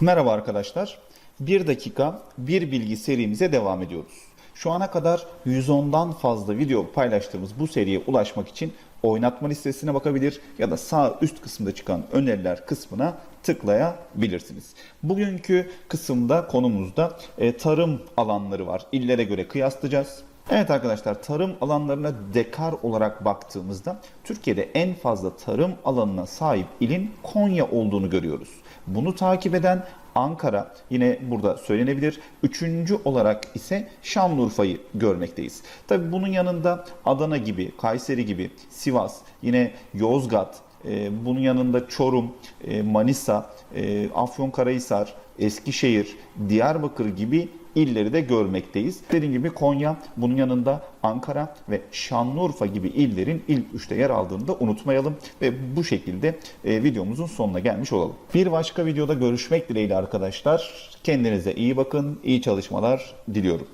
Merhaba arkadaşlar. 1 dakika bir bilgi serimize devam ediyoruz. Şu ana kadar 110'dan fazla video paylaştığımız bu seriye ulaşmak için oynatma listesine bakabilir ya da sağ üst kısımda çıkan öneriler kısmına tıklayabilirsiniz. Bugünkü kısımda konumuzda e, tarım alanları var. İllere göre kıyaslayacağız. Evet arkadaşlar tarım alanlarına dekar olarak baktığımızda Türkiye'de en fazla tarım alanına sahip ilin Konya olduğunu görüyoruz. Bunu takip eden Ankara yine burada söylenebilir. Üçüncü olarak ise Şanlıurfa'yı görmekteyiz. Tabi bunun yanında Adana gibi, Kayseri gibi, Sivas, yine Yozgat, e, bunun yanında Çorum, e, Manisa, e, Afyonkarahisar, Eskişehir, Diyarbakır gibi illeri de görmekteyiz. Dediğim gibi Konya, bunun yanında Ankara ve Şanlıurfa gibi illerin ilk üçte yer aldığını da unutmayalım. Ve bu şekilde e, videomuzun sonuna gelmiş olalım. Bir başka videoda görüşmek dileğiyle arkadaşlar. Kendinize iyi bakın, iyi çalışmalar diliyorum.